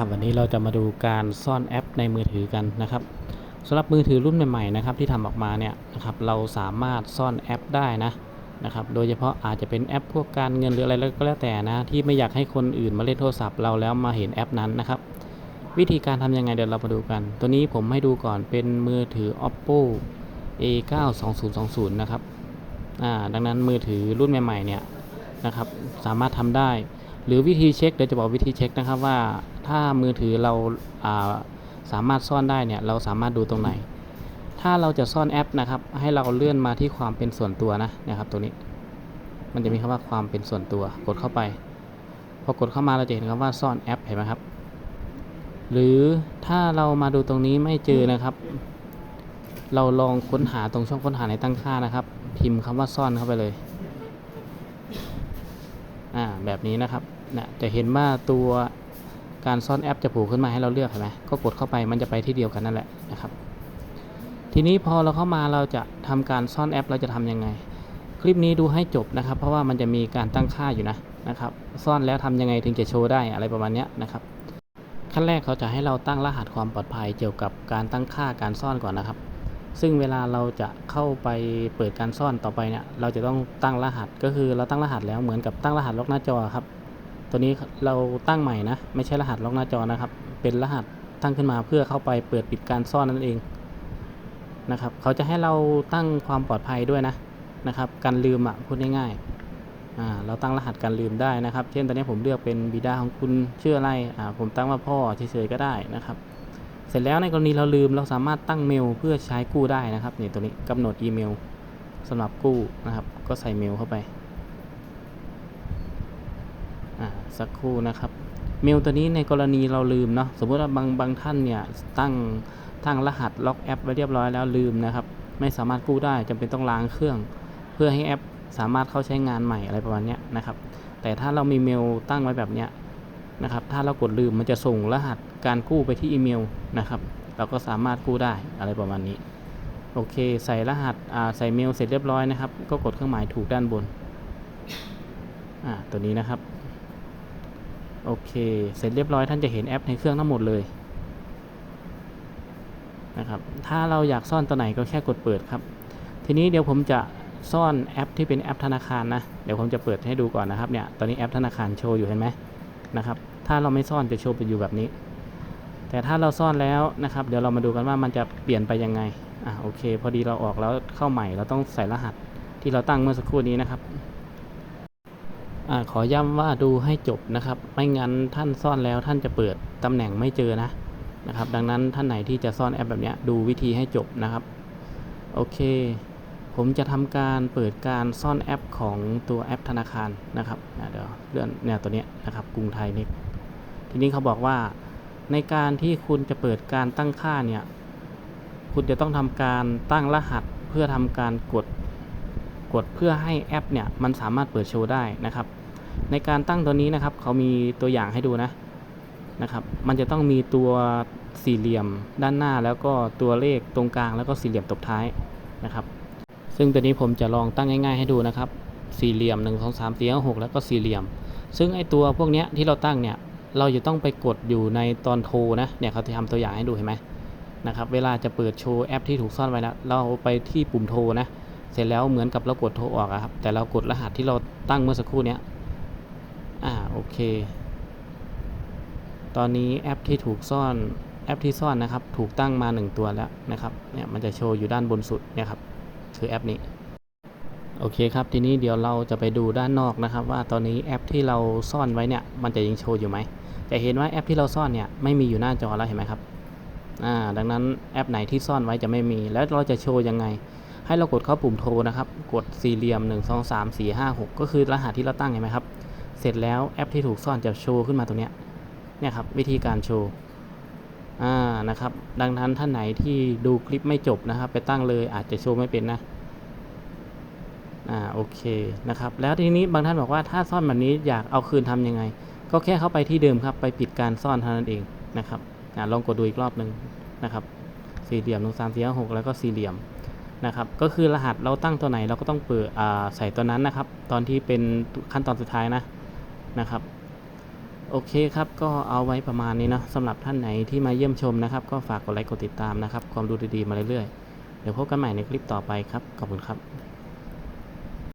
ครับวันนี้เราจะมาดูการซ่อนแอปในมือถือกันนะครับสำหรับมือถือรุ่นใหม่ๆนะครับที่ทำออกมาเนี่ยนะครับเราสามารถซ่อนแอปได้นะนะครับโดยเฉพาะอาจจะเป็นแอปพวกการเงินหรืออะไรก็แล้วแต่นะที่ไม่อยากให้คนอื่นมาเล่นโทรศัพท์เราแล้วมาเห็นแอปนั้นนะครับ วิธีการทำยังไงเดี๋ยวเรามาดูกัน ตัวนี้ผมให้ดูก่อนเป็นมือถือ oppo a9 2020 นะครับอ่าดังนั้นมือถือรุ่นใหม่ๆเนี่ยนะครับสามารถทำได้ หรือวิธีเช็คเดี๋ยวจะบอกวิธีเช็คนะครับว่าถ้ามือถือเราาสามารถซ่อนได้เนี่ยเราสามารถดูตรงไหน ถ้าเราจะซ่อนแอปนะครับ ให้เราเลื่อนมาที่ความเป็นส่วนตัวนะนะครับตัวนี้ มันจะมีคำว่าความเป็นส่วนตัว กดเข้าไป พอกดเข้ามาเราจะเห็นคำว่าซ่อนแอปเห็นไหมครับ หรือถ้าเรามาดูตรงนี้ไม่เจอนะครับ เราลองค้นหาตรงช่องค้นหาในตั้งค่านะครับ พิมพ์คำว่าซ่อนเข้าไปเลยอ่าแบบนี้นะครับ นะจะเห็นว่าตัวการซ่อนแอปจะโผล่ขึ้นมาให้เราเลือกเห็นไหมก็กดเข้าไปมันจะไปที่เดียวกันนั่นแหละนะครับทีนี้พอเราเข้ามาเราจะทำการซ่อนแอปเราจะทำยังไง คลิปนี้ดูให้จบนะครับ เพราะว่ามันจะมีการตั้งค่าอยู่นะนะครับซ่อนแล้วทำยังไงถึงจะโชว์ได้อะไรประมาณนี้นะครับขั้นแรกเขาจะให้เราตั้งรหัสความปลอดภัยเกี่ยวกับการตั้งค่าการซ่อนก่อนนะครับ ซึ่งเวลาเราจะเข้าไปเปิดการซ่อนต่อไปเนี่ยเราจะต้องตั้งรหัสก็คือเราตั้งรหัสแล้วเหมือนกับตั้งรหัสล็อกหน้าจอครับ ตัวนี้เราตั้งใหม่นะ ไม่ใช่รหัสล็อกหน้าจอนะครับ เป็นรหัสตั้งขึ้นมาเพื่อเข้าไปเปิดปิดการซ่อนนั่นเองนะครับเขาจะให้เราตั้งความปลอดภัยด้วยนะนะครับ การลืมอะพูดง่ายๆเราตั้งรหัสการลืมได้นะครับ เช่นตอนนี้ผมเลือกเป็นบิดาของคุณชื่ออะไรอ่าผมตั้งว่าพ่อเฉยๆก็ได้นะครับ เสร็จแล้วในกรณีเราลืมเราสามารถตั้งเมลเพื่อใช้กู้ได้นะครับนี่ตัวนี้กำหนดอีเมลสำหรับกู้นะครับ ก็ใส่เมลเข้าไปอ่า สักครู่นะครับ เมลตัวนี้ในกรณีเราลืมเนาะสมมติว่าบางบางท่านเนี่ยตั้งตั้งรหัสล็อกแอปไว้เรียบร้อยแล้วลืมนะครับ ไม่สามารถกู้ได้จำเป็นต้องล้างเครื่อง เพื่อให้แอปสามารถเข้าใช้งานใหม่อะไรประมาณนี้นะครับ แต่ถ้าเรามีเมลตั้งไว้แบบเนี้ยนะครับ ถ้าเรากดลืมมันจะส่งรหัสการกู้ไปที่อีเมลนะครับ เราก็สามารถกู้ได้อะไรประมาณนี้ โอเค ใส่รหัสอ่าใส่เมลเสร็จเรียบร้อยนะครับ ก็กดเครื่องหมายถูกด้านบน อ่า ตัวนี้นะครับ โอเค เสร็จเรียบร้อยท่านจะเห็นแอปในเครื่องทั้งหมดเลยนะครับ ถ้าเราอยากซ่อนตัวไหนก็แค่กดเปิดครับ ทีนี้เดี๋ยวผมจะซ่อนแอปที่เป็นแอปธนาคารนะ เดี๋ยวผมจะเปิดให้ดูก่อนนะครับเนี่ย ตอนนี้แอปธนาคารโชว์อยู่เห็นไหมนะครับ ถ้าเราไม่ซ่อนจะโชว์ไปอยู่แบบนี้ แต่ถ้าเราซ่อนแล้วนะครับ เดี๋ยวเรามาดูกันว่ามันจะเปลี่ยนไปยังไง อะโอเค พอดีเราออกแล้วเข้าใหม่ เราต้องใส่รหัสที่เราตั้งเมื่อสักครู่นี้นะครับ อขอย้ำว่าดูให้จบนะครับ ไม่งั้นท่านซ่อนแล้วท่านจะเปิดตำแหน่งไม่เจอนะนะครับ ดังนั้นท่านไหนที่จะซ่อนแอปแบบนี้ดูวิธีให้จบนะครับ โอเค ผมจะทำการเปิดการซ่อนแอปของตัวแอปธนาคารนะครับเดี๋ยวเลื่อนเนี่ยตัวนี้นะครับกรุงไทยเน็กทีนี้เขาบอกว่าในการที่คุณจะเปิดการตั้งค่าเนี่ย คุณจะต้องทำการตั้งรหัสเพื่อทำการกด กดเพื่อให้แอปเนี่ยมันสามารถเปิดโชว์ได้นะครับ ในการตั้งตัวนี้นะครับเขามีตัวอย่างให้ดูนะนะครับ มันจะต้องมีตัวสี่เหลี่ยมด้านหน้าแล้วก็ตัวเลขตรงกลางแล้วก็สี่เหลี่ยมตบท้ายนะครับ ซึ่งตัวนี้ผมจะลองตั้งง่าย ๆ ให้ดูนะครับ สี่เหลี่ยม 1 2 3 4 5 6 แล้วก็สี่เหลี่ยม ซึ่งไอตัวพวกนี้ที่เราตั้งเนี่ยเราจะต้องไปกดอยู่ในตอนโทรนะเนี่ยเขาจะทำตัวอย่างให้ดูเห็นไหมนะครับเวลาจะเปิดโชว์แอปที่ถูกซ่อนไว้แล้วเราไปที่ปุ่มโทรนะ เสร็จแล้วเหมือนกับเรากดโทรออกครับแต่เรากดรหัสที่เราตั้งเมื่อสักครู่เนี้ย เค ตอนนี้แอปที่ถูกซ่อนแอปที่ซ่อนนะครับ ถูกตั้งมา 1 ตัวแล้วนะครับเนี่ยมันจะโชว์อยู่ด้านบนสุดเนี่ยครับคือแอปนี้โอเคครับทีนี้เดี๋ยวเราจะไปดูด้านนอกนะครับ ว่าตอนนี้แอปที่เราซ่อนไว้เนี่ยมันจะยังโชว์อยู่ไหมจะเห็นว่าแอปที่เราซ่อนเนี่ยไม่มีอยู่หน้าจอแล้วเห็นไหมครับอ่าดังนั้นแอปไหนที่ซ่อนไว้จะไม่มี แล้วเราจะโชว์ยังไง ให้เรากดเข้าปุ่มโทรนะครับ กดสี่เหลี่ยม 1 2 3 4 5 6 ก็คือรหัสที่เราตั้งเห็นไหมครับ เสร็จแล้วแอปที่ถูกซ่อนจะโชว์ขึ้นมาตรงเนี้ยเนี่ยครับวิธีการโชว์อ่านะครับดังนั้นท่านไหนที่ดูคลิปไม่จบนะครับ ไปตั้งเลยอาจจะโชว์ไม่เป็นนะอ่าโอเคนะครับแล้วทีนี้บางท่านบอกว่าถ้าซ่อนแบบนี้อยากเอาคืนทำยังไง ก็แค่เข้าไปที่เดิมครับไปปิดการซ่อนเท่านั้นเองนะครับอ่าลองกดดูอีกรอบหนึ่งนะครับสี่เหลี่ยมหนึ่งสามสี่ห้าหกแล้วก็สี่เหลี่ยมนะครับก็คือรหัสเราตั้งตัวไหนเราก็ต้องเปิดอ่าใส่ตัวนั้นนะครับ ตอนที่เป็นขั้นตอนสุดท้ายนะ นะครับโอเคครับก็เอาไว้ประมาณนี้เนะสำหรับท่านไหนที่มาเยี่ยมชมนะครับ ก็ฝากกดไลค์กดติดตามนะครับ ความดูดีๆมาเรื่อยๆ เดี๋ยวพบกันใหม่ในคลิปต่อไปครับ ขอบคุณครับ